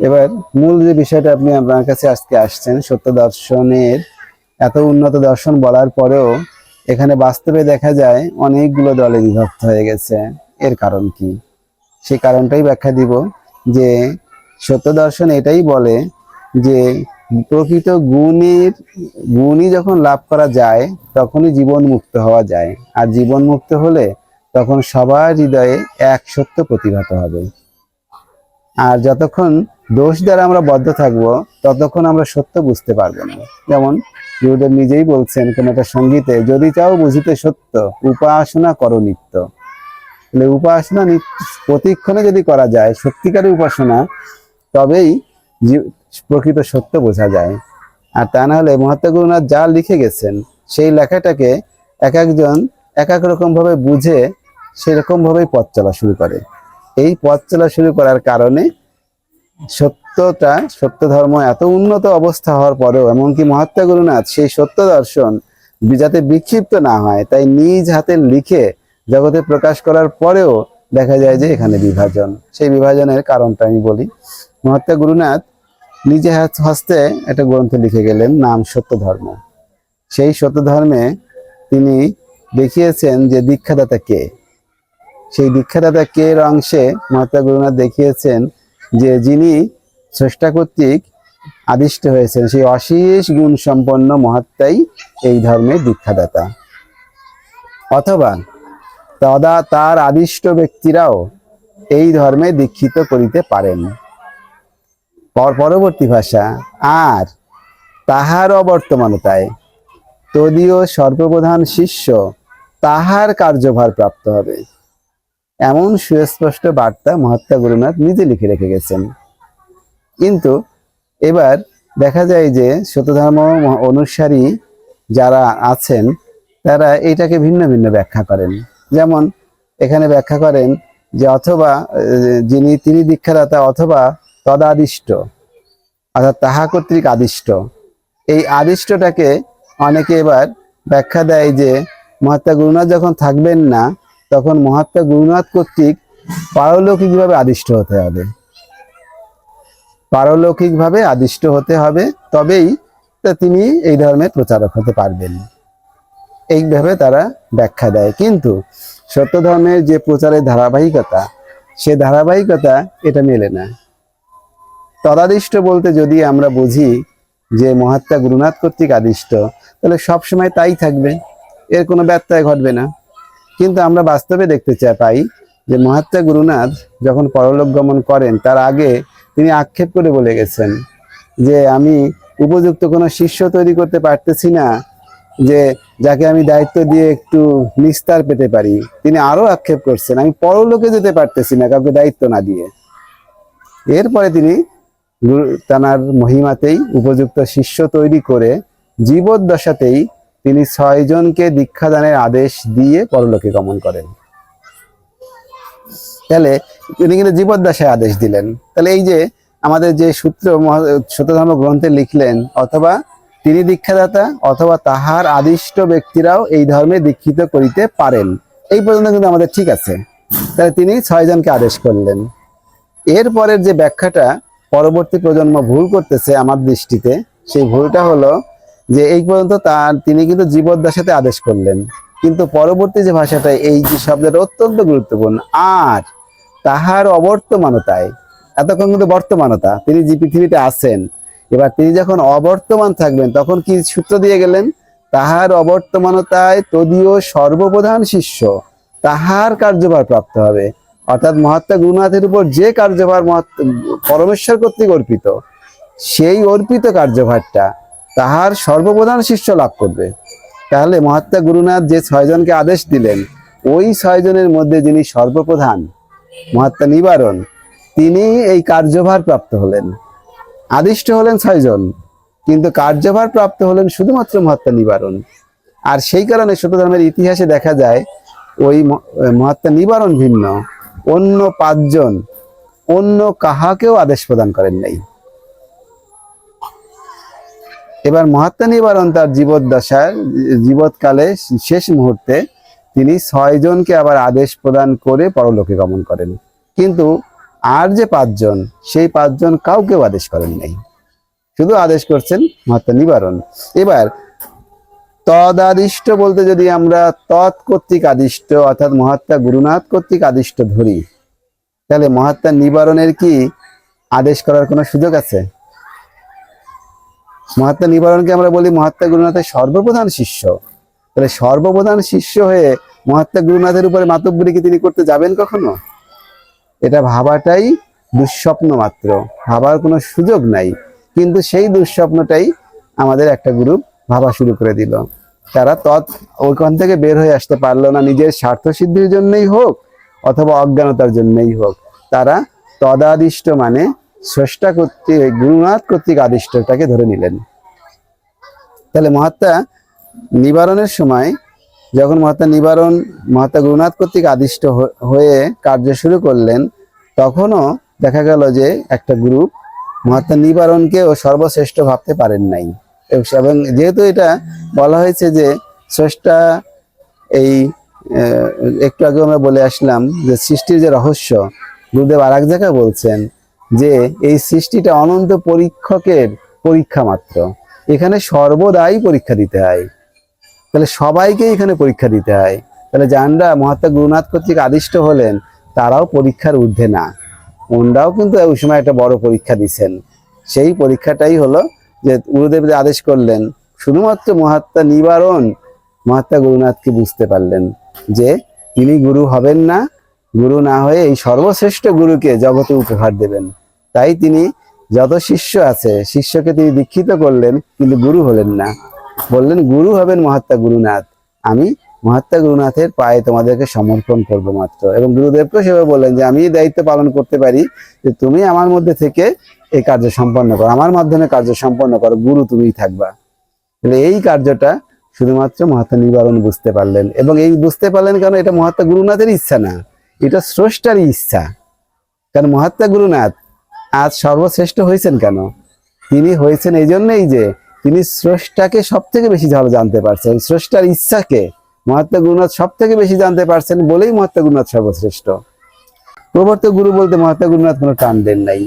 এবার মূল যে বিষয়টা আপনি আপনার কাছে আজকে আসছেন, সত্য দর্শনের, এত উন্নত দর্শন বলার পরেও এখানে বাস্তবে দেখা যায় অনেকগুলো দলে বিভক্ত হয়ে গেছে। এর কারণ কি? সেই কারণটাই ব্যাখ্যা দিব যে সত্য দর্শন এটাই বলে যে প্রকৃত গুণের, গুণই যখন লাভ করা যায়, তখনই জীবন মুক্ত হওয়া যায়। আর জীবন মুক্ত হলে তখন সবার হৃদয়ে এক সত্য প্রতিভাত হবে। আর যতক্ষণ দোষ দ্বারা আমরা বদ্ধ থাকব, ততক্ষণ আমরা সত্য বুঝতে পারব না। যেমন গুরুদেব নিজেই বলছেন কোন একটা সঙ্গীতে, যদি চাও বুঝিতে সত্য, উপাসনা করো নিত্য। তাহলে উপাসনা প্রতিক্ষণে যদি করা যায়, সত্যিকারের উপাসনা, তবেই প্রকৃত সত্য বোঝা যায়। আর তা না হলে মহাত্মা গুরুনাথ যা লিখে গেছেন, সেই লেখাটাকে এক একজন এক এক রকম ভাবে বুঝে সেরকম ভাবেই পথ চলা শুরু করে। এই পথ চলা শুরু করার কারণে সত্যটা সত্য ধর্ম এত উন্নত অবস্থা হওয়ার পরেও, এমনকি মহাত্মা গুরুনাথ সেই সত্য দর্শন যাতে বিক্ষিপ্ত না হয়, তাই নিজ হাতে লিখে জগতে প্রকাশ করার পরেও দেখা যায় যে এখানে বিভাজন। সেই বিভাজনের কারণটা আমি বলি। মহাত্মা গুরুনাথ নিজে হস্তে একটা গ্রন্থ লিখে গেলেন, নাম সত্য ধর্ম সেই সত্য ধর্মে তিনি দেখিয়েছেন যে দীক্ষাদাতা কে? সেই দীক্ষাদাতা কে অংশে মহাত্মা গুরুনাথ দেখিয়েছেন যে যিনি স্রষ্টা কর্তৃক আদিষ্ট হয়েছেন, সেই অশেষ গুণ সম্পন্ন মহাত্মাই এই ধর্মের দীক্ষাদাতা। অথবা তদা তার আদিষ্ট ব্যক্তিরাও এই ধর্মে দীক্ষিত করিতে পারেন। পর পরবর্তী ভাষা, আর তাহার অবর্তমানতায় তদীয় সর্বপ্রধান শিষ্য তাহার কার্যভার প্রাপ্ত হবে। এমন সুস্পষ্ট বার্তা মহাত্মা গুরুনাথ নিজে লিখে রেখে গেছেন। কিন্তু এবার দেখা যায় যে সত্যধর্ম ম- অনুসারী যারা আছেন, তারা এইটাকে ভিন্ন ভিন্ন ব্যাখ্যা করেন। যেমন এখানে ব্যাখ্যা করেন যে অথবা, যিনি তিনি দীক্ষাদাতা অথবা তদাদিষ্ট, অর্থাৎ তাহা কর্তৃক আদিষ্ট। এই আদিষ্টটাকে অনেকে এবার ব্যাখ্যা দেয় যে মহাত্মা গুরুনাথ যখন থাকবেন না তখন মহাত্মা গুরুনাথ কর্তৃক পারলৌকিকভাবে আদিষ্ট হতে হবে। পারলৌকিকভাবে আদিষ্ট হতে হবে, তবেই তিনি এই ধর্মের প্রচারক হতে পারবেন। এইভাবে তারা ব্যাখ্যা দেয়। কিন্তু সত্য ধর্মের যে প্রচারের ধারাবাহিকতা, সে ধারাবাহিকতা এটা মেলে না। তদাদিষ্ট বলতে যদি আমরা বুঝি যে মহাত্মা গুরুনাথ কর্তৃক আদিষ্ট, তাহলে সবসময় তাই থাকবে। এর কোনো ব্যত্যয় ঘটবে না। কিন্তু আমরা বাস্তবে দেখতে চাই, পাই যে মহাত্মা গুরুনাথ যখন পরলোক গমন করেন, তার আগে তিনি আক্ষেপ করে বলে গেছেন যে, আমি উপযুক্ত কোনো শিষ্য তৈরি করতে পারতেছি না, যে যাকে আমি দায়িত্ব দিয়ে একটু নিস্তার পেতে পারি। তিনি আরও আক্ষেপ করছেন, আমি পরলোকে যেতে পারতেছি না, কাউকে দায়িত্ব না দিয়ে। এরপরে তিনি তানার মহিমাতেই উপযুক্ত শিষ্য তৈরি করে জীবদ্দশাতেই তিনি ছয়জনকে দীক্ষাদানের আদেশ দিয়ে পরলোকে গমন করেন। তাহলে তিনি কিন্তু জীবদ্দশায় আদেশ দিলেন। তাহলে এই যে আমাদের যে সূত্র সত্যধর্ম গ্রন্থে লিখলেন, অথবা তিনি দীক্ষাদাতা, অথবা তাহার আদিষ্ট ব্যক্তিরাও এই ধর্মে দীক্ষিত করিতে পারেন। এই পর্যন্ত কিন্তু আমাদের ঠিক আছে। তাহলে তিনি ছয়জনকে আদেশ করলেন। এরপরের যে ব্যাখ্যাটা পরবর্তী প্রজন্ম ভুল করতেছে আমার দৃষ্টিতে, সেই ভুলটা হলো যে এই পর্যন্ত তার, তিনি কিন্তু জীবদ্দশাতে আদেশ করলেন। কিন্তু পরবর্তী যে ভাষাটা, এই যে শব্দটা অত্যন্ত গুরুত্বপূর্ণ। আর তাহার অবর্তমানতায়, এতক্ষণ কিন্তু বর্তমানতা, তিনি যে পৃথিবীতে আছেন, এবার তিনি যখন অবর্তমান থাকবেন, তখন কি সূত্র দিয়ে গেলেন? তাহার অবর্তমানতায় তদীয় সর্বপ্রধান শিষ্য, তাহার কার্যভার প্রাপ্ত হবে। অর্থাৎ মহাত্মা গুরুনাথের উপর যে কার্যভার পরমেশ্বর কর্তৃক অর্পিত, সেই অর্পিত কার্যভারটা তাহার সর্বপ্রধান শিষ্য লাভ করবে। তাহলে মহাত্মা গুরুনাথ যে ছয়জনকে আদেশ দিলেন, ওই ছয়জনের মধ্যে যিনি সর্বপ্রধান, মহাত্মা নিবারণ, তিনি এই কার্যভার প্রাপ্ত হলেন। আদিষ্ট হলেন ছয়জন, কিন্তু কার্যভার প্রাপ্ত হলেন শুধুমাত্র মহাত্মা নিবারণ। আর সেই কারণে ছোট ধর্মের ইতিহাসে দেখা যায়, ওই মহাত্মা নিবারণ ভিন্ন, অন্য পাঁচজন, অন্য কাহাকেও আদেশ প্রদান করেন নাই। এবার মহাত্মা নিবারণ তার জীবদ্দশার জীবৎকালে শেষ মুহূর্তে তিনি ছয়জনকে আবার আদেশ প্রদান করে পরলোকে গমন করেন। কিন্তু আর যে পাঁচজন, সেই পাঁচজন কাউকেও আদেশ করেন নাই। শুধু আদেশ করছেন মহাত্মা নিবারণ। এবার তদাদিষ্ট বলতে যদি আমরা তৎ কর্তৃক আদিষ্ট অর্থাৎ মহাত্মা গুরুনাথ কর্তৃক আদিষ্ট ধরি, তাহলে মহাত্মা নিবারণের কি আদেশ করার কোনো সুযোগ আছে? মহাত্মা নিবারণকে আমরা বলি মহাত্মা গুরুনাথের সর্বপ্রধান শিষ্য। তাহলে সর্বপ্রধান শিষ্য হয়ে মহাত্মা গুরুনাথের উপরে মাতব্বরি কি তিনি করতে যাবেন কখনো? এটা ভাবাটাই দুঃস্বপ্ন মাত্র। ভাবার কোনো সুযোগ নাই। কিন্তু সেই দুঃস্বপ্নটাই আমাদের একটা গ্রুপ ভাবা শুরু করে দিল। তারা তৎ ওইখান থেকে বের হয়ে আসতে পারল না। নিজের স্বার্থ সিদ্ধির জন্যই হোক অথবা অজ্ঞানতার জন্যই হোক। তারা তদাদিষ্ট মানে স্রষ্টা কর্তৃক, গুরুনাথ কর্তৃক আদিষ্টটাকে ধরে নিলেন। তাহলে মহাত্মা নিবারণের সময় যখন মহাত্মা নিবারণ, মহাত্মা গুরুনাথ কর্তৃক আদিষ্ট হয়ে কার্য শুরু করলেন, তখনও দেখা গেল যে একটা গ্রুপ মহাত্মা নিবারণকেও সর্বশ্রেষ্ঠ ভাবতে পারেন নাই। এবং যেহেতু এটা বলা হয়েছে যে স্রষ্টা এই একটু আগে আমরা বলে আসলাম যে সৃষ্টির যে রহস্য, গুরুদেব আর এক জায়গায় বলছেন যে এই সৃষ্টিটা অনন্ত পরীক্ষকের পরীক্ষা মাত্র। এখানে সর্বদাই পরীক্ষা দিতে হয়। তাহলে সবাইকে এখানে পরীক্ষা দিতে হয়। তাহলে যানরা মহাত্মা গুরুনাথ কর্তৃক আদিষ্ট হলেন, তারাও পরীক্ষার ঊর্ধ্বে না। ওনরাও কিন্তু ওই সময় একটা বড় পরীক্ষা দিছেন। সেই পরীক্ষাটাই হলো যে গুরুদেব আদেশ করলেন, শুধুমাত্র মহাত্মা নিবারণ মহাত্মা গুরুনাথকে বুঝতে পারলেন যে তিনি গুরু হবেন না, গুরু না হয়ে এই সর্বশ্রেষ্ঠ গুরুকে জগতে উপহার দেবেন। তাই তিনি যত শিষ্য আছে, শিষ্যকে তিনি দীক্ষিত করলেন, কিন্তু গুরু হলেন না। বললেন, গুরু হবেন মহাত্মা গুরুনাথ। আমি মহাত্মা গুরুনাথের পায়ে তোমাদেরকে সমর্পণ করব মাত্র। এবং গুরুদেবকেও সেভাবে বললেন যে, আমি দায়িত্ব পালন করতে পারি যে, তুমি আমার মধ্যে থেকে এই কার্য সম্পন্ন করো। আমার মাধ্যমে কার্য সম্পন্ন করো। গুরু তুমিই থাকবা। তাহলে এই কার্যটা শুধুমাত্র মহাত্মা নিবারণ বুঝতে পারলেন। এবং এই বুঝতে পারলেন কারণ এটা মহাত্মা গুরুনাথের ইচ্ছা না। এটা স্রষ্টারই ইচ্ছা। কারণ মহাত্মা গুরুনাথ আজ সর্বশ্রেষ্ঠ হয়েছেন কেন? তিনি হয়েছেন এই জন্যই যে তিনি স্রষ্টাকে সব থেকে বেশি ভালো জানতে পারছেন। স্রষ্টার ইচ্ছাকে মহাত্মা গুরুনাথ সব থেকে বেশি জানতে পারছেন বলেই মহাত্মা গুরুনাথ সর্বশ্রেষ্ঠ। প্রবর্তক গুরু বলতে মহাত্মা গুরুনাথ কোনো টান দেন নাই।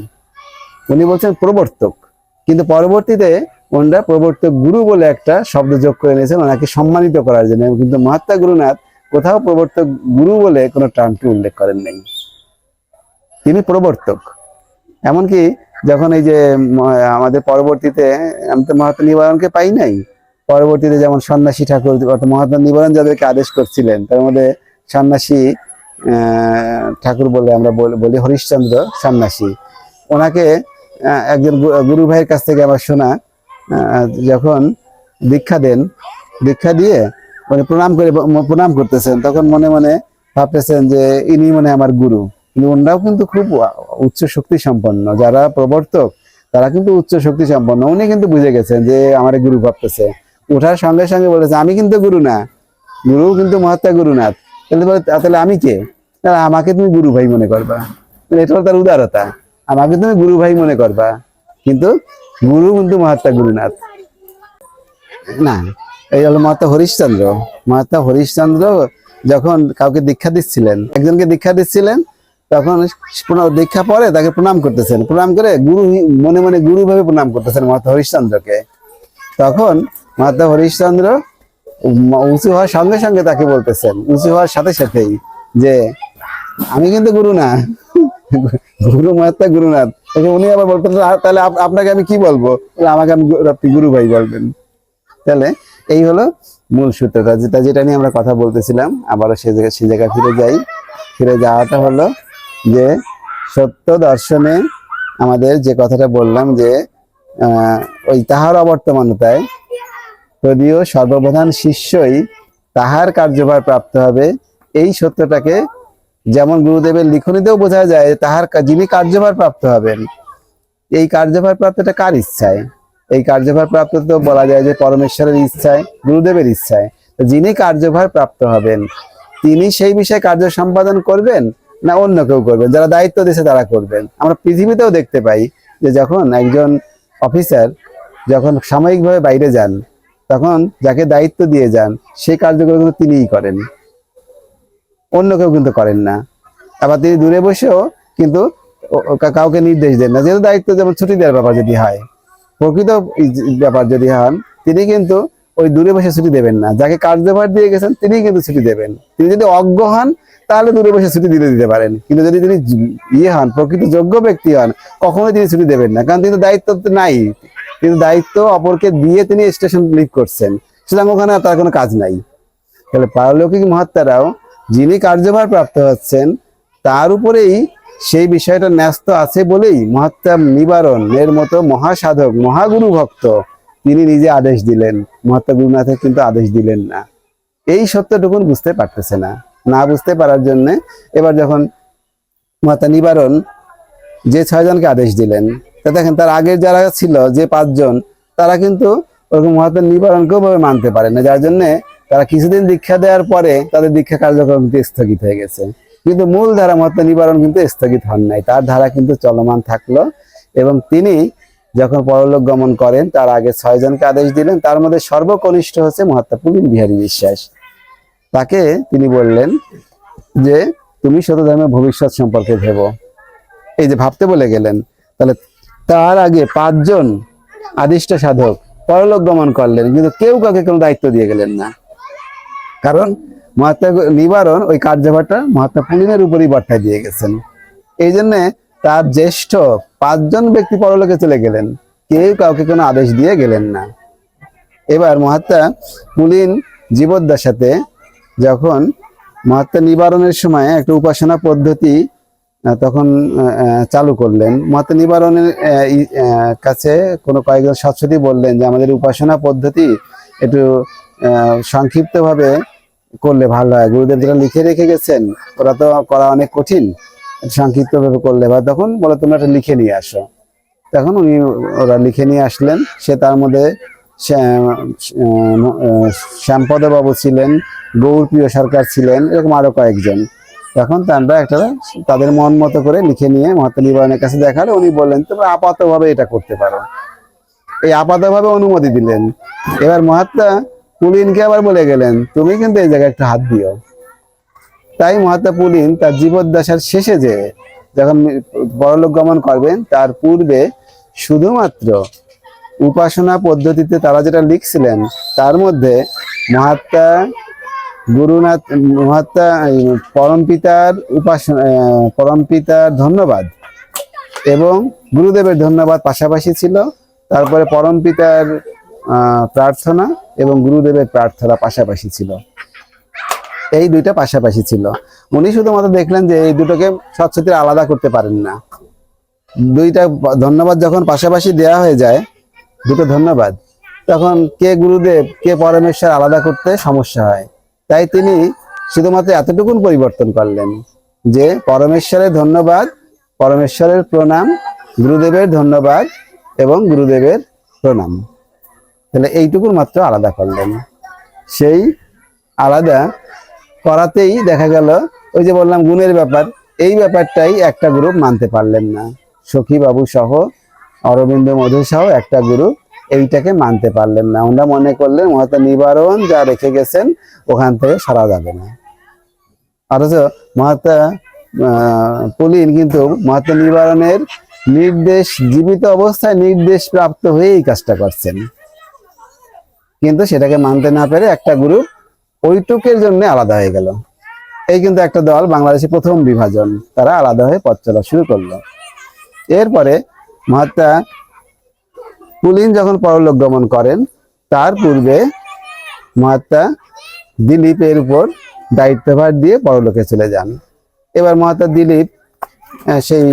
উনি বলছেন প্রবর্তক। কিন্তু পরবর্তীতে ওনারা প্রবর্তক গুরু বলে একটা শব্দ যোগ করে নিয়েছেন ওনাকে সম্মানিত করার জন্য। কিন্তু মহাত্মা গুরুনাথ কোথাও প্রবর্তক গুরু বলে কোনো টার্মটি উল্লেখ করেন নাই। তিনি প্রবর্তক। এমনকি যখন এই যে আমাদের পরবর্তীতে, আমি তো মহাত্মা নিবারণকে পাই নাই। পরবর্তীতে যেমন সন্ন্যাসী ঠাকুর, অর্থাৎ মহাত্মা নিবারণ যাদেরকে আদেশ করছিলেন, তার মধ্যে সন্ন্যাসী ঠাকুর বলে আমরা বল- হরিশ্চন্দ্র সন্ন্যাসী। ওনাকে একজন গুরু ভাইয়ের কাছ থেকে আমার শোনা যখন দীক্ষা দেন, দীক্ষা দিয়ে উনি প্রণাম করে প্রণাম করতেছেন, তখন মনে মনে ভাবতেছেন যে ইনি মানে আমার গুরু। কিন্তু ওনারাও কিন্তু খুব উচ্চ শক্তি সম্পন্ন, যারা প্রবর্তক, তারা কিন্তু উচ্চ শক্তি সম্পন্ন। উনি কিন্তু বুঝে গেছেন যে আমার গুরু ভাবতেছে। ওঠার সঙ্গে সঙ্গে বলেছে, আমি কিন্তু গুরু না। গুরু কিন্তু মহাত্মা গুরুনাথ। তাহলে তাহলে আমি কে? আমাকে তুমি গুরু ভাই মনে করবা। এটা হলো তার উদারতা। আমাকে তুমি গুরু ভাই মনে করবা। কিন্তু গুরু কিন্তু মহাত্মা গুরুনাথ। না, এই হলো মহাত্মা হরিশ্চন্দ্র। মহাত্মা হরিশ্চন্দ্র যখন কাউকে দীক্ষা দিচ্ছিলেন, একজনকে দীক্ষা দিচ্ছিলেন তখন দীক্ষা পরে তাকে প্রণাম করতেছেন। প্রণাম করে গুরু মনে মনে গুরু ভাবে প্রণাম করতেছেন মহাত্মা হরিশ্চন্দ্রকে। তখন মহাত্মা হরিশ্চন্দ্র উঁচু হওয়ার সঙ্গে সঙ্গে তাকে বলতেছেন। উঁচু হওয়ার সাথে সাথেই যে, আমি কিন্তু গুরু না। গুরু মহাত্মা গুরুনাথ উনি আবার বলতেন তাহলে আপ- আপনাকে আমি কি বলব? আমাকে আমি আপনি গুরু ভাই বলবেন। তাহলে এই হলো মূল সূত্রটা। যেটা যেটা নিয়ে আমরা কথা বলতেছিলাম, আবারও সে জায়গায় সে জায়গায় ফিরে যাই। ফিরে যাওয়াটা হলো যে সত্য দর্শনে আমাদের যে কথাটা বললাম যে ওই তাহার অবর্তমানতায় যদিও সর্বপ্রধান শিষ্যই তাহার কার্যভার প্রাপ্ত হবে, এই সত্যটাকে যেমন গুরুদেবের লিখনীতেও বোঝা যায় তাহার যিনি কার্যভার প্রাপ্ত হবেন, এই কার্যভার প্রাপ্তটা কার ইচ্ছায়? এই কার্যভার প্রাপ্ত তো বলা যায় যে পরমেশ্বরের ইচ্ছায়, গুরুদেবের ইচ্ছায়। যিনি কার্যভার প্রাপ্ত হবেন, তিনি সেই বিষয়ে কার্য সম্পাদন করবেন না, অন্য কেউ করবেন। যারা দায়িত্ব দিয়েছে, তারা করবেন। আমরা পৃথিবীতেও দেখতে পাই যে যখন একজন অফিসার যখন সাময়িকভাবে বাইরে যান, তখন যাকে দায়িত্ব দিয়ে যান সেই কার্যগুলো কিন্তু তিনিই করেন। অন্য কেউ কিন্তু করেন না। আবার তিনি দূরে বসেও কিন্তু কাউকে নির্দেশ দেন না। যেহেতু দায়িত্ব যেমন ছুটি দেওয়ার ব্যাপার যদি হয়, প্রকৃত ব্যাপার যদি হন, তিনি কিন্তু ওই দূরে বসে ছুটি দেবেন না। যাকে কার্যভার দিয়ে গেছেন তিনি কিন্তু ছুটি দেবেন। তিনি যদি অজ্ঞ হন তাহলে দূরে বসে ছুটি দিতে দিতে পারেন। কিন্তু যদি তিনি ইয়ে হন, প্রকৃত যোগ্য ব্যক্তি হন, কখনোই তিনি ছুটি দেবেন না, কারণ তিনি দায়িত্ব নাই। কিন্তু দায়িত্ব অপরকে দিয়ে তিনি স্টেশন লিড করছেন। সুতরাং ওখানে তার কোনো কাজ নাই। তাহলে পারলৌকিক মহাত্মারাও যিনি কার্যভার প্রাপ্ত হচ্ছেন, তার উপরেই সেই বিষয়টা ন্যস্ত আছে বলেই মহাত্মা নিবারণ এর মতো মহাসাধক, মহাগুরু ভক্ত তিনি নিজে আদেশ দিলেন। মহাত্মা গুরুনাথের কিন্তু আদেশ দিলেন না। এই সত্যটুকুন বুঝতে পারতেছে না। না বুঝতে পারার জন্য এবার যখন মহাত্মা নিবারণ যে ছয়জনকে আদেশ দিলেন, তা দেখেন তার আগের যারা ছিল যে পাঁচজন, তারা কিন্তু ওরকম মহাত্মা নিবারণকেও ভাবে মানতে পারে না, যার জন্য তারা কিছুদিন দীক্ষা দেওয়ার পরে তাদের দীক্ষা কার্যক্রম কিন্তু স্থগিত হয়ে গেছে। কিন্তু মূল ধারা মহাত্মা নিবারণ কিন্তু স্থগিত হন নাই, তার ধারা কিন্তু চলমান থাকল এবং তিনি যখন পরলোক গমন করেন, তার আগে ছয়জনকে আদেশ দিলেন, তার মধ্যে সর্বকনিষ্ঠ হচ্ছে মহাত্মা পুলিন বিহারী বিশ্বাস। তাকে তিনি বললেন যে, তুমি শত ধর্মের ভবিষ্যৎ সম্পর্কে ভেবো। এই যে ভাবতে বলে গেলেন। তাহলে তার আগে পাঁচজন আদিষ্ট সাধক পরলোক গমন করলেন, কিন্তু কেউ কাউকে কোনো দায়িত্ব দিয়ে গেলেন না। কারণ মহাত্মা নিবারণ ওই কার্যভারটা মহাত্মা পুলিনের উপরই বর্তায় দিয়ে গেছেন। এই জন্যে তার জ্যেষ্ঠ পাঁচজন ব্যক্তি পরলোকে চলে গেলেন, কেউ কাউকে কোনো আদেশ দিয়ে গেলেন না। এবার মহাত্মা পুলিন জীবদ্দশাতে যখন মহাত্মা নিবারণের সময় একটা উপাসনা পদ্ধতি তখন চালু করলেন। মহাত্মা নিবারণের কাছে কোনো কয়েকজন সৎসতী বললেন যে, আমাদের উপাসনা পদ্ধতি একটু সংক্ষিপ্তভাবে করলে ভালো হয়। গুরুদেব যেটা লিখে রেখে গেছেন, ওরা তো করা অনেক কঠিন সংক্ষিপ্তভাবে করলে বা তখন বলে, তোমরা একটা লিখে নিয়ে আসো। তখন উনি, ওরা লিখে নিয়ে আসলেন। সে তার মধ্যে শ্যাম- আহ, শ্যামপদ বাবু ছিলেন গৌর প্রিয় সরকার ছিলেন এরকম আরও কয়েকজন। তখন তারা একটা তাদের মন মতো করে লিখে নিয়ে মহাত্মা নিবারণের কাছে দেখালে উনি বললেন তোমরা আপাতভাবে এটা করতে পারো। এই আপাতভাবে অনুমতি দিলেন। এবার মহাত্মা পুলিনকে আবার বলে গেলেন তুমি কিন্তু এই জায়গায় একটু হাত দিও। তাই মহাত্মা পুলিন তার জীবদ্দশার শেষে যে যখন বড়লোক গমন করবেন তার পূর্বে শুধুমাত্র উপাসনা পদ্ধতিতে তারা যেটা লিখছিলেন, তার মধ্যে মহাত্মা গুরুনাথ, মহাত্মা পরমপিতার উপাসনা পরমপিতার ধন্যবাদ এবং গুরুদেবের ধন্যবাদ পাশাপাশি ছিল। তারপরে পরমপিতার প্রার্থনা এবং গুরুদেবের প্রার্থনা পাশাপাশি ছিল। এই দুইটা পাশাপাশি ছিল। উনি শুধুমাত্র দেখলেন যে এই দুটোকে স্বচ্ছতির আলাদা করতে পারেন না। দুইটা ধন্যবাদ যখন পাশাপাশি দেয়া হয়ে যায় দুটো ধন্যবাদ। তখন কে গুরুদেব, কে পরমেশ্বর আলাদা করতে সমস্যা হয়। তাই তিনি শুধুমাত্র এতটুকুন পরিবর্তন করলেন যে পরমেশ্বরের ধন্যবাদ, পরমেশ্বরের প্রণাম, গুরুদেবের ধন্যবাদ এবং গুরুদেবের প্রণাম। তাহলে এইটুকুন মাত্র আলাদা করলেন। সেই আলাদা করাতেই দেখা গেল, ওই যে বললাম, গুণের ব্যাপার। এই ব্যাপারটাই একটা গ্রুপ মানতে পারলেন না। সখী বাবু সহ অরবিন্দ মধু সহ, একটা গুরু, এইটাকে মানতে পারলেন না। ওনারা মনে করলেন, মহাত্মা নিবারণ যা রেখে গেছেন, ওখান থেকে সরা যাবে না। অথচ মহাত্মা পুলিন কিন্তু মহাত্মা নিবারণের নির্দেশ, জীবিত অবস্থায় নির্দেশ প্রাপ্ত হয়ে এই কাজটা করছেন। কিন্তু সেটাকে মানতে না পেরে একটা গ্রুপ ওইটুকের জন্য আলাদা হয়ে গেল। এই কিন্তু একটা দল বাংলাদেশে প্রথম বিভাজন, তারা আলাদা হয়ে পথ চলা শুরু করল। এরপরে মহাত্মা পুলিন যখন পরলোক গমন করেন, তার পূর্বে মহাত্মা দিলীপের উপর দায়িত্বভার দিয়ে পরলোকে চলে যান। এবার মহাত্মা দিলীপ সেই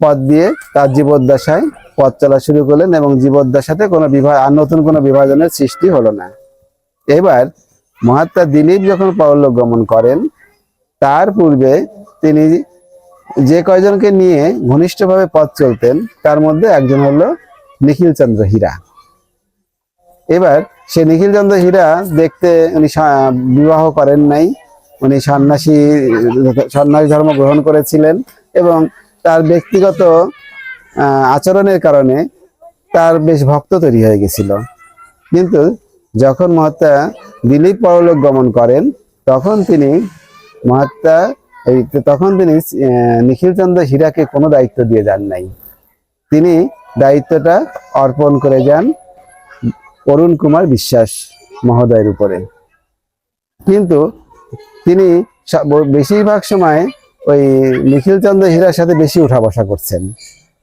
পথ দিয়ে তার জীবদ্দশায় পথ চলা শুরু করলেন এবং জীবদ্দশাতে কোনো বিভাগ আর নতুন কোনো বিভাজনের সৃষ্টি হলো না। এবার মহাত্মা দিলীপ যখন পরলোক গমন করেন, তার পূর্বে তিনি যে কয়জনকে নিয়ে ঘনিষ্ঠভাবে পথ চলতেন, তার মধ্যে একজন হলো নিখিল চন্দ্র হীরা। এবার সে নিখিল চন্দ্র হীরা দেখতে উনি বিবাহ করেন নাই, উনি সন্ন্যাসী সন্ন্যাসী ধর্ম গ্রহণ করেছিলেন এবং তার ব্যক্তিগত আচরণের কারণে তার বেশ ভক্ত তৈরি হয়ে গেছিল। কিন্তু যখন মহাত্মা দিলীপ পরলোক গমন করেন, তখন তিনি মহাত্মা এই তখন তিনি নিখিলচন্দ্র হীরাকে কোনো দায়িত্ব দিয়ে যান নাই। তিনি দায়িত্বটা অর্পণ করে যান অরুণ কুমার বিশ্বাস মহোদয়ের উপরে। কিন্তু তিনি বেশিরভাগ সময় ওই নিখিলচন্দ্র হীরার সাথে বেশি উঠা বসা করছেন।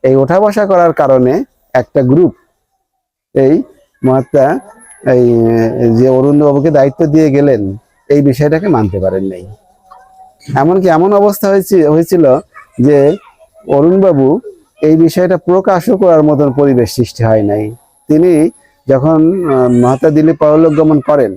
এই উঠা বসা করার কারণে একটা গ্রুপ, এই মহাত্মা, এই, যে অরুণবাবুকে দায়িত্ব দিয়ে গেলেন, এই বিষয়টাকে মানতে পারেন নাই। এমনকি এমন অবস্থা হয়েছে হয়েছিল যে অরুণবাবু এই বিষয়টা প্রকাশও করার মতন পরিবেশ সৃষ্টি হয় নাই। তিনি যখন আহ, মহাত্মা দিল্লি পরলোক গমন করেন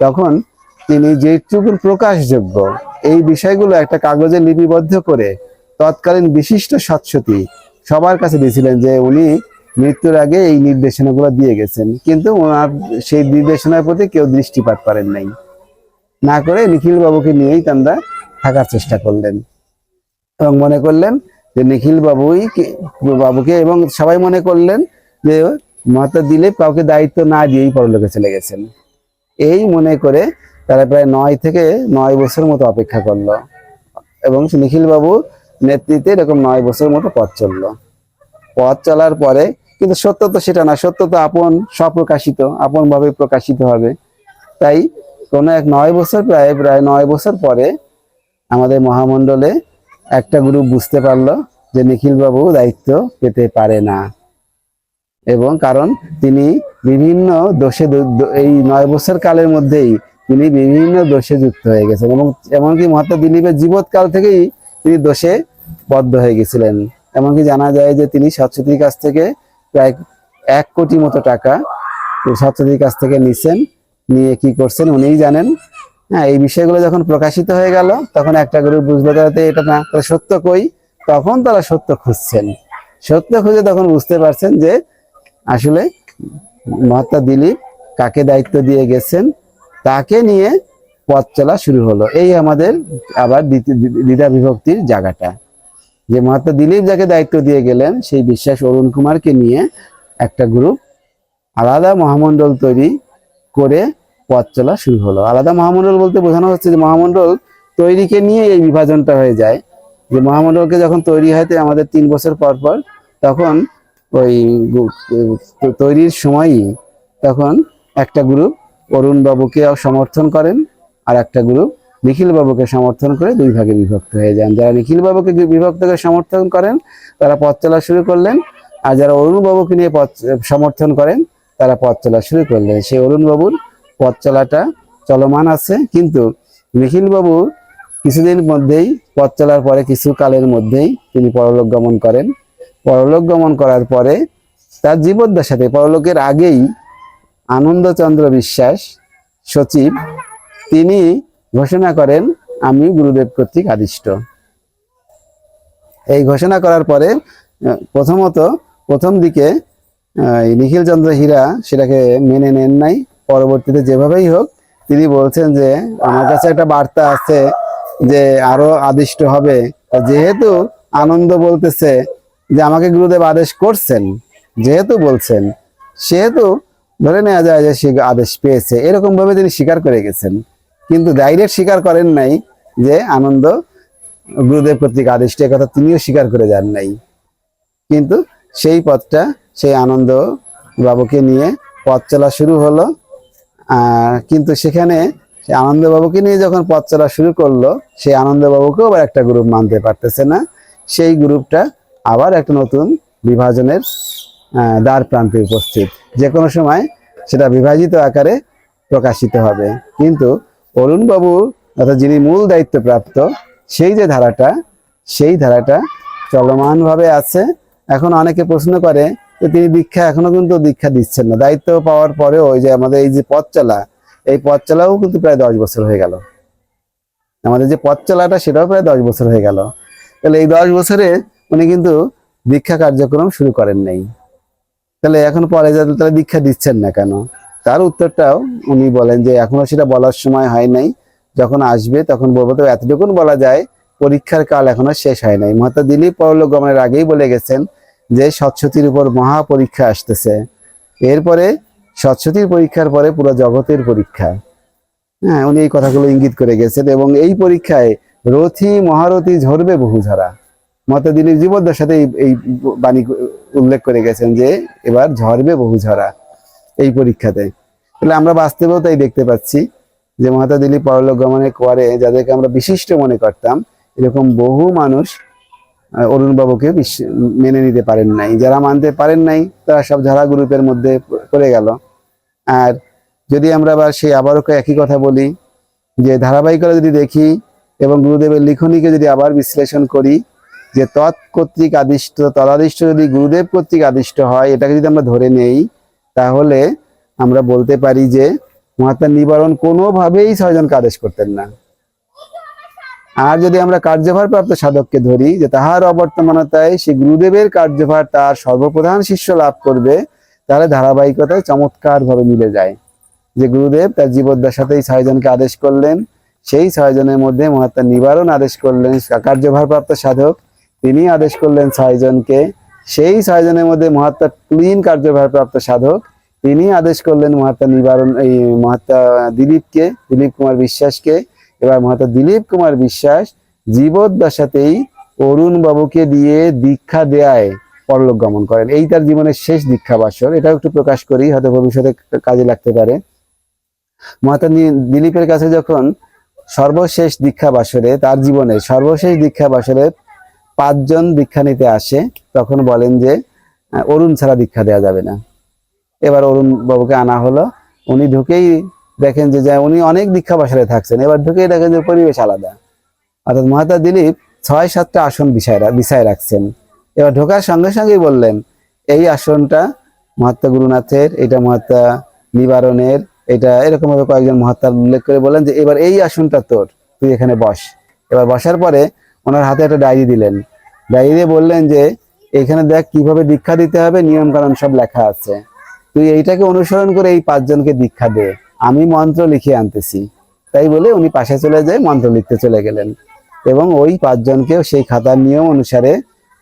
তখন তিনি যেটুকু প্রকাশযোগ্য এই বিষয়গুলো একটা কাগজে লিপিবদ্ধ করে তৎকালীন বিশিষ্ট সৎসতী সবার কাছে দিয়েছিলেন যে উনি মৃত্যুর আগে এই নির্দেশনাগুলো দিয়ে গেছেন। কিন্তু ওনার সেই নির্দেশনার প্রতি কেউ দৃষ্টিপাত করেন নাই। না করে নিখিল বাবুকে নিয়েই তারা থাকার চেষ্টা করলেন। এবং মনে করলেন যে নিখিল বাবুই বাবুকে এবং সবাই মনে করলেন যে মহাত্মা দিলীপ কাউকে দায়িত্ব না দিয়েই পরলোকে চলে গেছেন। এই মনে করে তারা প্রায় নয় থেকে নয় বছর মতো অপেক্ষা করল এবং নিখিল বাবু নেতৃত্বে এরকম নয় বছর মতো পথ চলল। পথ চলার পরে কিন্তু সত্য তো সেটা না, সত্য তো আপন স্বপ্রকাশিত আপন ভাবে প্রকাশিত হবে। তাই কোনো এক নয় বছর প্রায় প্রায় নয় বছর পরে আমাদের মহামণ্ডলে একটা গ্রুপ বুঝতে পারল যে নিখিল বাবু দায়িত্ব পেতে পারে না। এবং কারণ তিনি বিভিন্ন দোষে এই নয় বছর কালের মধ্যেই তিনি বিভিন্ন দোষে যুক্ত হয়ে গেছেন এবং এমনকি মহাত্মা দিলীপের জীবৎকাল থেকেই তিনি দোষে বদ্ধ হয়ে গেছিলেন। এমনকি জানা যায় যে তিনি সৎসতীর কাছ থেকে প্রায় এক কোটি মতো টাকা সৎসতীর কাছ থেকে নিছেন। নিয়ে কি করছেন উনিই জানেন। হ্যাঁ এই বিষয়গুলো যখন প্রকাশিত হয়ে গেল, তখন একটা গ্রুপ বুঝলো তাতে এটা না সত্য কই? তখন তারা সত্য খুঁজছেন। সত্য খুঁজে তখন বুঝতে পারছেন যে আসলে মহাত্মা দিলীপ কাকে দায়িত্ব দিয়ে গেছেন, তাকে নিয়ে পথ চলা শুরু হলো। এই আমাদের আবার দ্বিতীয়- দ্বিধা বিভক্তির জায়গাটা। যে মহাত্মা দিলীপ যাকে দায়িত্ব দিয়ে গেলেন, সেই বিশ্বাস অরুণ কুমারকে নিয়ে একটা গ্রুপ আলাদা মহামণ্ডল তৈরি করে পথ চলা শুরু হলো। আলাদা মহামণ্ডল বলতে বোঝানো হচ্ছে যে মহামণ্ডল তৈরিকে নিয়ে এই বিভাজনটা হয়ে যায়। যে মহামণ্ডলকে যখন তৈরি হয় আমাদের তিন বছর পর পর তখন ওই তৈরির সময়ই তখন একটা গ্রুপ অরুণ বাবুকে সমর্থন করেন আর একটা গ্রুপ নিখিল বাবুকে সমর্থন করে দুই ভাগে বিভক্ত হয়ে যান। যারা নিখিল বাবুকে বিভক্ত করে সমর্থন করেন, তারা পথ চলা শুরু করলেন আর যারা অরুণ বাবুকে নিয়ে পথ, সমর্থন করেন, তারা পথ চলা শুরু করলেন। সেই অরুণ বাবুর পথ চলাটা চলমান আছে, কিন্তু নিখিল বাবু কিছুদিন মধ্যেই পথ চলার পরে কিছু কালের মধ্যেই তিনি পরলোক গমন করেন। পরলোক গমন করার পরে তার জীবদ্দশাতে, পরলোকের আগেই আনন্দচন্দ্র বিশ্বাস সচিব, তিনি ঘোষণা করেন, আমি গুরুদেব কর্তৃক আদিষ্ট। এই ঘোষণা করার পরে প্রথমত প্রথম দিকে নিখিলচন্দ্র হীরা সেটাকে মেনে নেন নাই। পরবর্তীতে যেভাবেই হোক, তিনি বলছেন যে, আমার কাছে একটা বার্তা আছে যে, আরও আদিষ্ট হবে। যেহেতু আনন্দ বলতেছে যে, আমাকে গুরুদেব আদেশ করছেন, যেহেতু বলছেন, সেহেতু ধরে নেওয়া যায় যে আদেশ পেয়েছে। এরকম ভাবে তিনি স্বীকার করে গেছেন। কিন্তু ডাইরেক্ট স্বীকার করেন নাই যে, আনন্দ গুরুদেব কর্তৃক আদেশটা কথা তিনিও স্বীকার করে যান নাই। কিন্তু সেই পথটা, সেই আনন্দ বাবুকে নিয়ে পথ চলা শুরু হলো। কিন্তু সেখানে সে আনন্দবাবুকে নিয়ে যখন পথ চলা শুরু করল, সেই আনন্দবাবুকেও আবার একটা গ্রুপ মানতে পারতেছে না। সেই গ্রুপটা আবার একটা নতুন বিভাজনের দ্বার প্রান্তে উপস্থিত। যে কোনো সময় সেটা বিভাজিত আকারে প্রকাশিত হবে। কিন্তু অরুণবাবু অর্থাৎ যিনি মূল দায়িত্ব প্রাপ্ত সেই যে ধারাটা, সেই ধারাটা চলমানভাবে আছে। এখন অনেকে প্রশ্ন করে যে তিনি দীক্ষা এখনও কিন্তু দীক্ষা দিচ্ছেন না। দায়িত্ব পাওয়ার পরেও ওই যে আমাদের এই যে পথ চলা এই পথ চলাও কিন্তু প্রায় দশ বছর হয়ে গেল। আমাদের যে পথ চলাটা সেটাও প্রায় দশ বছর হয়ে গেল। তাহলে এই দশ বছরে উনি কিন্তু দীক্ষা কার্যক্রম শুরু করেন নাই। তাহলে এখন পরে যাতে তাহলে দীক্ষা দিচ্ছেন না কেন? তার উত্তরটাও উনি বলেন যে এখনও সেটা বলার সময় হয় নাই। যখন আসবে তখন বলব, তো এতটুকুন বলা যায়, পরীক্ষার কাল এখনও শেষ হয় নাই। মহাত্মা দিলীপ পরলোক গমনের আগেই বলে গেছেন যে সৎসতীর উপর মহা পরীক্ষা আসতেছে, এরপরে সৎসতীর পরীক্ষার পরে পুরো জগতের পরীক্ষা। হ্যাঁ উনি এই কথাগুলো ইঙ্গিত করে গেছেন এবং এই পরীক্ষায় রথি, মহারথী ঝরবে বহু ঝরা মহাত্মা দিলীপ জীবদ্দশাতে এই বাণী উল্লেখ করে গেছেন যে এবার ঝরবে বহু ঝরা এই পরীক্ষাতে। তাহলে আমরা বাস্তবেও তাই দেখতে পাচ্ছি যে মহাত্মা দিলীপ পরলোক গমনের পরে যাদেরকে আমরা বিশিষ্ট মনে করতাম, এরকম বহু মানুষ আহ, অরুণ বাবুকে বিশ- মেনে নিতে পারেন নাই। যারা মানতে পারেন নাই তারা সব ঝাড়া গ্রুপের মধ্যে পড়ে গেল। আর যদি আমরা আবার সেই আবারও একই কথা বলি যে ধারাবাহিকতা যদি দেখি এবং গুরুদেবের লিখনীকে যদি আবার বিশ্লেষণ করি যে তৎ কর্তৃক আদিষ্ট তদাদিষ্ট যদি গুরুদেব কর্তৃক আদিষ্ট হয় এটাকে যদি আমরা ধরে নেই তাহলে আমরা বলতে পারি যে মহাত্মা নিবারণ কোনোভাবেই ছয়জনকে আদেশ করতেন না। আর যদি আমরা কার্যভার প্রাপ্ত সাধককে ধরি যে তাহার অবর্তমানতায় সে গুরুদেবের কার্যভার তার সর্বপ্রধান শিষ্য লাভ করবে, তাহলে ধারাবাহিকতায় চমৎকার ভাবে মিলে যায়। যে গুরুদেব তার জীবদ্দশাতেই ছয়জনকে আদেশ করলেন, সেই ছয়জনের মধ্যে মহাত্মা নিবারণ আদেশ করলেন কার্যভারপ্রাপ্ত সাধক, তিনি আদেশ করলেন ছয়জনকে। সেই ছয়জনের মধ্যে মহাত্মা ক্লিন কার্যভারপ্রাপ্ত সাধক, তিনি আদেশ করলেন মহাত্মা নিবারণ, এই মহাত্মা দিলীপকে, দিলীপ কুমার বিশ্বাসকে। এবার মহাত্মা দিলীপ কুমার বিশ্বাস জীবদ্দশাতেই অরুণ বাবুকে দিয়ে দীক্ষা দেয় পরলোক গমন করেন। এই তার জীবনের শেষ দীক্ষা বাসর এটাও একটু প্রকাশ করি, হয়তো ভবিষ্যতে কাজে লাগতে পারে। মহাতা দিলীপের কাছে যখন সর্বশেষ দীক্ষা বাসরে তার জীবনে সর্বশেষ দীক্ষা বাসরে পাঁচজন দীক্ষা নিতে আসে, তখন বলেন যে, অরুণ ছাড়া দীক্ষা দেওয়া যাবে না। এবার অরুণ বাবুকে আনা হলো। উনি ঢুকেই দেখেন যে উনি অনেক দীক্ষা বাসরে থাকছেন। এবার ঢুকে দেখেন যে, পরিবেশ আলাদা। অর্থাৎ মহাত্মা দিলীপ ছয়, সাতটা আসন বিষয় বিছায় রাখছেন। এবার ঢোকার সঙ্গে সঙ্গেই বললেন, এই আসনটা মহাত্মা গুরুনাথের, এটা মহাত্মা নিবারণের, এটা এরকম ভাবে কয়েকজন মহাত্মার উল্লেখ করে বললেন যে, এবার এই আসনটা তোর, তুই এখানে বস। এবার বসার পরে ওনার হাতে একটা ডায়েরি দিলেন। ডায়েরি দিয়ে বললেন যে, এখানে দেখ কীভাবে দীক্ষা দিতে হবে নিয়ম কানুন সব লেখা আছে। তুই এইটাকে অনুসরণ করে এই পাঁচজনকে দীক্ষা দে। আমি মন্ত্র লিখে আনতেছি। তাই বলে উনি পাশে চলে যায়, মন্ত্র লিখতে চলে গেলেন। এবং ওই পাঁচজনকেও সেই খাতার নিয়ম অনুসারে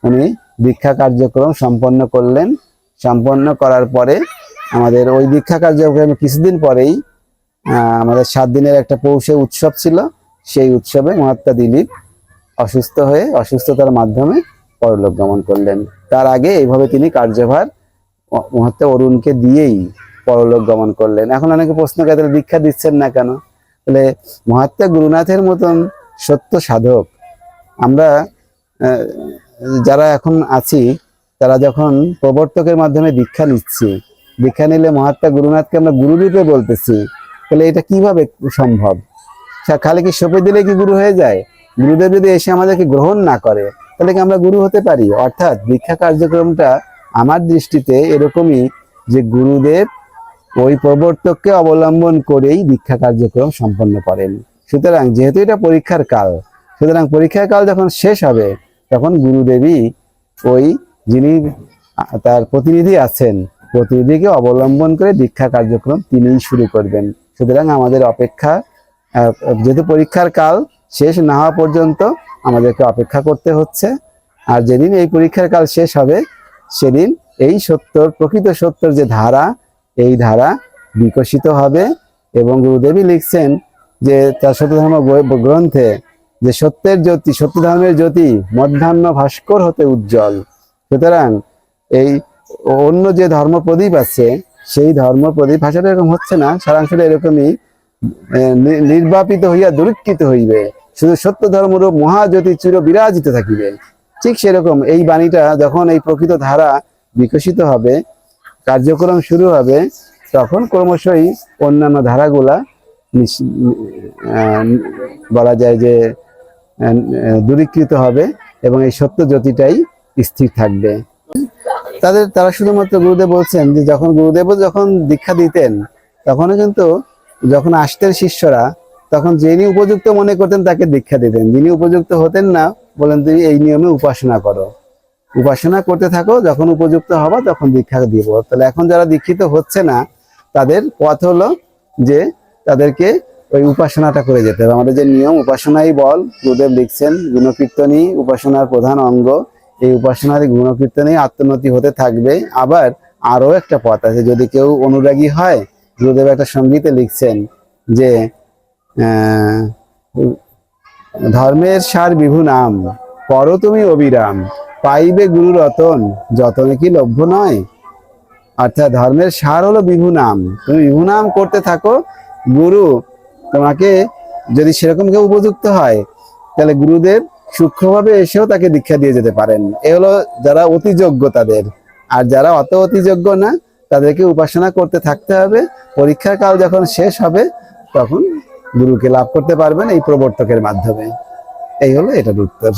উনি দীক্ষা কার্যক্রম সম্পন্ন করলেন। সম্পন্ন করার পরে আমাদের ওই দীক্ষা কার্যক্রমে কিছুদিন পরেই আমাদের সাত দিনের একটা পৌষে উৎসব ছিল। সেই উৎসবে মহাত্মা দিলীপ অসুস্থ হয়ে অসুস্থতার মাধ্যমে পরলোক গমন করলেন। তার আগে এইভাবে তিনি কার্যভার মহাত্মা অরুণকে দিয়েই পরলোক গমন করলেন। এখন অনেকে প্রশ্ন করে, তাহলে দীক্ষা দিচ্ছেন না কেন? তাহলে মহাত্মা গুরুনাথের মতন সত্য সাধক আমরা যারা এখন আছি, তারা যখন প্রবর্তকের মাধ্যমে দীক্ষা নিচ্ছি দীক্ষা নিলে মহাত্মা গুরুনাথকে আমরা গুরুরূপে বলতেছি, তাহলে এটা কীভাবে সম্ভব? খালি কি সঁপে দিলে কি গুরু হয়ে যায়? গুরুদেব যদি এসে আমাদেরকে গ্রহণ না করে, তাহলে কি আমরা গুরু হতে পারি? অর্থাৎ দীক্ষা কার্যক্রমটা আমার দৃষ্টিতে এরকমই যে গুরুদেব ওই প্রবর্তককে অবলম্বন করেই দীক্ষা কার্যক্রম সম্পন্ন করেন। সুতরাং যেহেতু এটা পরীক্ষার কাল, সুতরাং পরীক্ষার কাল যখন শেষ হবে, তখন গুরুদেবী ওই যিনি তার প্রতিনিধি আছেন, প্রতিনিধিকে অবলম্বন করে দীক্ষা কার্যক্রম তিনিই শুরু করবেন। সুতরাং আমাদের অপেক্ষা যেহেতু পরীক্ষার কাল শেষ না হওয়া পর্যন্ত আমাদেরকে অপেক্ষা করতে হচ্ছে। আর যেদিন এই পরীক্ষার কাল শেষ হবে, সেদিন এই সত্যর প্রকৃত সত্যর যে ধারা এই ধারা বিকশিত হবে এবং গুরুদেবী লিখছেন যে তার সত্যধর্ম গ্র- গ্রন্থে যে সত্যের জ্যোতি সত্য ধর্মের জ্যোতি মধ্যাহ্ন ভাস্কর হতে উজ্জ্বল। সুতরাং এই অন্য যে ধর্ম প্রদীপ আছে, সেই ধর্ম প্রদীপ ভাষাটা এরকম হচ্ছে না, সারাংশটা এরকমই নির্বাপিত হইয়া দুরীক্ষিত হইবে। শুধু সত্য ধর্মরূপ মহাজ্যোতি চির বিরাজিত থাকিবে। ঠিক সেরকম এই বাণীটা যখন এই প্রকৃত ধারা বিকশিত হবে কার্যক্রম শুরু হবে, তখন ক্রমশই অন্যান্য ধারাগুলা বলা যায় যে দূরীকৃত হবে এবং এই সত্য জ্যোতিটাই স্থির থাকবে। তাদের, তারা শুধুমাত্র গুরুদেব বলছেন যে, যখন গুরুদেব যখন দীক্ষা দিতেন, তখনও কিন্তু যখন আসতেন শিষ্যরা, তখন যিনি উপযুক্ত মনে করতেন তাকে দীক্ষা দিতেন। যিনি উপযুক্ত হতেন না, বলেন তুমি এই নিয়মে উপাসনা করো। উপাসনা করতে থাকো, যখন উপযুক্ত হবা তখন দীক্ষা দিব তাহলে এখন যারা দীক্ষিত হচ্ছে না, তাদের পথ হলো যে তাদেরকে ওই উপাসনাটা করে যেতে হবে। আমাদের যে নিয়ম, উপাসনাই বল, গুরুদেব লিখছেন, গুণকীর্তনই উপাসনার প্রধান অঙ্গ। এই উপাসনার গুণকীর্তনেই আত্মোন্নতি হতে থাকবে। আবার আরও একটা পথ আছে, যদি কেউ অনুরাগী হয়, গুরুদেব একটা সঙ্গীতে লিখছেন যে ধর্মের সার বিভু নাম, পর তুমি অবিরাম। পাইবে গুরু রতন, যতনে কি লভ্য নয়। অর্থাৎ ধর্মের সার হলো বিভু নাম। তুমি বিভু নাম করতে থাকো, গুরু তোমাকে যদি সেরকম কেউ উপযুক্ত হয়, তাহলে গুরুদেব সূক্ষ্মভাবে এসেও তাকে দীক্ষা দিয়ে যেতে পারেন। এ হলো যারা অতিযোগ্য তাদের। আর যারা অত অতিযোগ্য না, তাদেরকে উপাসনা করতে থাকতে হবে। পরীক্ষার কাল যখন শেষ হবে, তখন গুরুকে লাভ করতে পারবেন এই প্রবর্তকের মাধ্যমে। এই হলো এটার উত্তর।